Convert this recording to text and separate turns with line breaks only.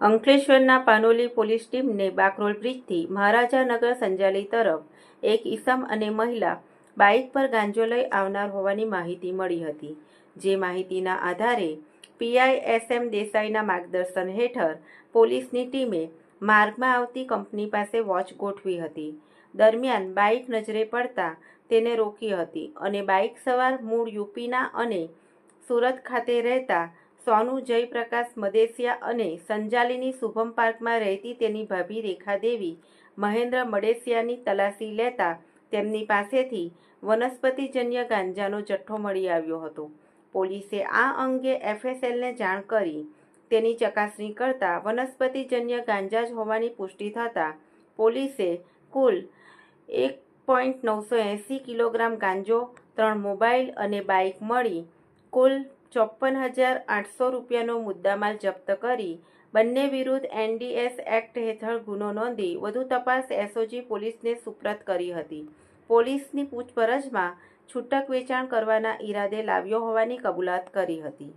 અંકલેશ્વરના પાનોલી પોલીસ ટીમને બાકરોલ બ્રિજથી મહારાજાનગર સંજાલી તરફ એક ઈસમ અને મહિલા બાઇક પર ગાંજો લઈ આવનાર હોવાની માહિતી મળી હતી. જે માહિતીના આધારે પીઆઈ એસ એમ દેસાઈના માર્ગદર્શન હેઠળ પોલીસની ટીમે માર્ગમાં આવતી કંપની પાસે વોચ ગોઠવી હતી. દરમિયાન બાઇક નજરે પડતા તેને રોકી હતી અને બાઇક સવાર મૂળ યુપીના અને સુરત ખાતે રહેતા સોનુ, જયપ્રકાશ, મદેસિયા અને સંજાલીની શુભમ પાર્કમાં રહેતી તેની ભાભી રેખા દેવી મહેન્દ્ર મડેસિયાની તલાશી લેતા તેમની પાસેથી વનસ્પતિજન્ય ગાંજાનો જથ્થો મળી આવ્યો હતો. પોલીસે આ અંગે એફએસએલને જાણ કરી તેની ચકાસણી કરતા વનસ્પતિજન્ય ગાંજા જ હોવાની પુષ્ટિ થતાં પોલીસે કુલ એક પોઈન્ટ નવસો એંસી કિલોગ્રામ ગાંજો, ત્રણ મોબાઈલ અને બાઇક મળી કુલ ચોપન હજાર આઠસો રૂપિયાનો મુદ્દામાલ જપ્ત કરી બંને વિરુદ્ધ એનડીએસ એક્ટ હેઠળ ગુનો નોંધી વધુ તપાસ એસઓજી પોલીસને સુપ્રત કરી હતી. પોલીસની પૂછપરછમાં છૂટક વેચાણ કરવાના ઈરાદે લાવ્યો હોવાની કબૂલાત કરી હતી.